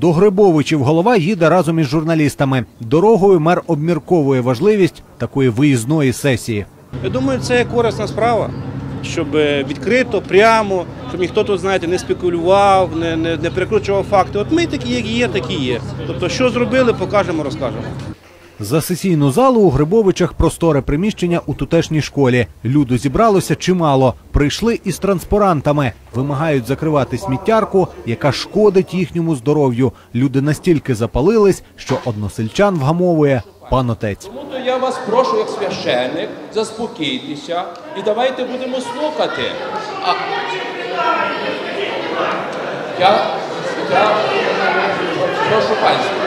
До Грибовичів голова їде разом із журналістами. Дорогою мер обмірковує важливість такої виїзної сесії. Я думаю, це корисна справа, щоб е, відкрито, прямо, щоб ніхто тут, знаєте, не спекулював, не, не, не перекручував факти. От ми такі, як є, такі є. Тобто, що зробили, покажемо, розкажемо. За сесійну залу у Грибовичах просторе приміщення у тутешній школі. Люду зібралося чимало. Прийшли із транспарантами. Вимагають закривати сміттярку, яка шкодить їхньому здоров'ю. Люди настільки запалились, що односельчан вгамовує пан отець. Тому то я вас прошу, як священник, заспокійтеся і давайте будемо слухати. А... Я, я прошу панську,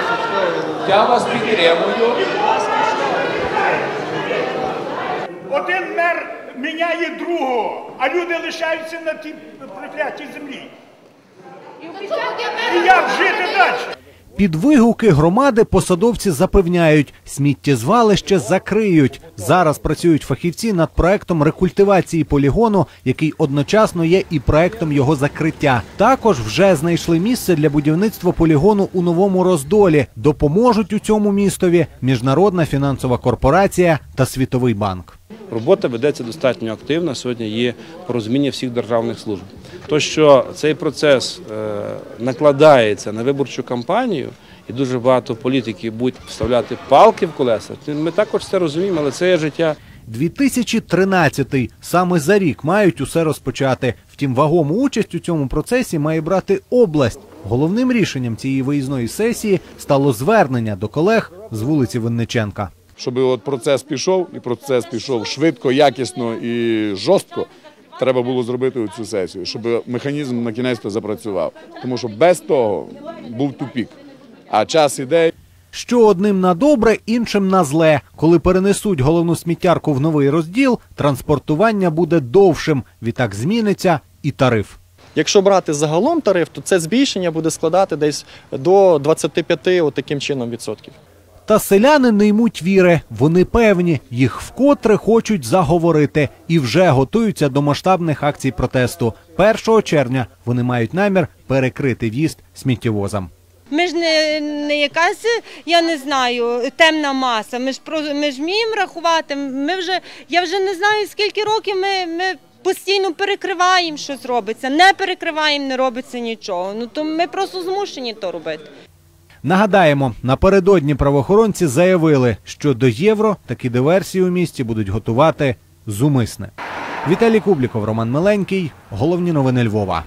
я вас підтримую. Один мер міняє другого, а люди лишаються на тій проклятій землі. І як жити далі? Під вигуки громади посадовці запевняють, сміттєзвалище закриють. Зараз працюють фахівці над проектом рекультивації полігону, який одночасно є і проектом його закриття. Також вже знайшли місце для будівництва полігону у новому роздолі. Допоможуть у цьому містові міжнародна фінансова корпорація та Світовий банк. Робота ведеться достатньо активно. Сьогодні є порозуміння всіх державних служб. То, що цей процес е, накладається на виборчу кампанію, і дуже багато політиків будуть вставляти палки в колеса, ми також це розуміємо, але це є життя. 2013 саме за рік мають усе розпочати. Втім, вагому участь у цьому процесі має брати область. Головним рішенням цієї виїзної сесії стало звернення до колег з вулиці Винниченка. Щоб от процес пішов, і процес пішов швидко, якісно і жорстко. Треба було зробити цю сесію, щоб механізм на кінець запрацював. Тому що без того був тупік. А час іде, Що одним на добре, іншим на зле. Коли перенесуть головну сміттярку в новий розділ, транспортування буде довшим. Відтак зміниться і тариф. Якщо брати загалом тариф, то це збільшення буде складати десь до 25 от таким чином відсотків. Та селяни не ймуть віри. Вони певні, їх вкотре хочуть заговорити і вже готуються до масштабних акцій протесту. 1 червня вони мають намір перекрити в'їзд сміттєвозам. Ми ж не, не якась, я не знаю, темна маса. Ми ж про ми ж вміємо рахувати. Ми вже я вже не знаю скільки років ми, ми постійно перекриваємо, щось робиться. Не перекриваємо, не робиться нічого. Ну то ми просто змушені то робити. Нагадаємо, напередодні правоохоронці заявили, що до євро такі диверсії у місті будуть готувати зумисне. Віталій Кубліков, Роман Миленький. Головні новини Львова.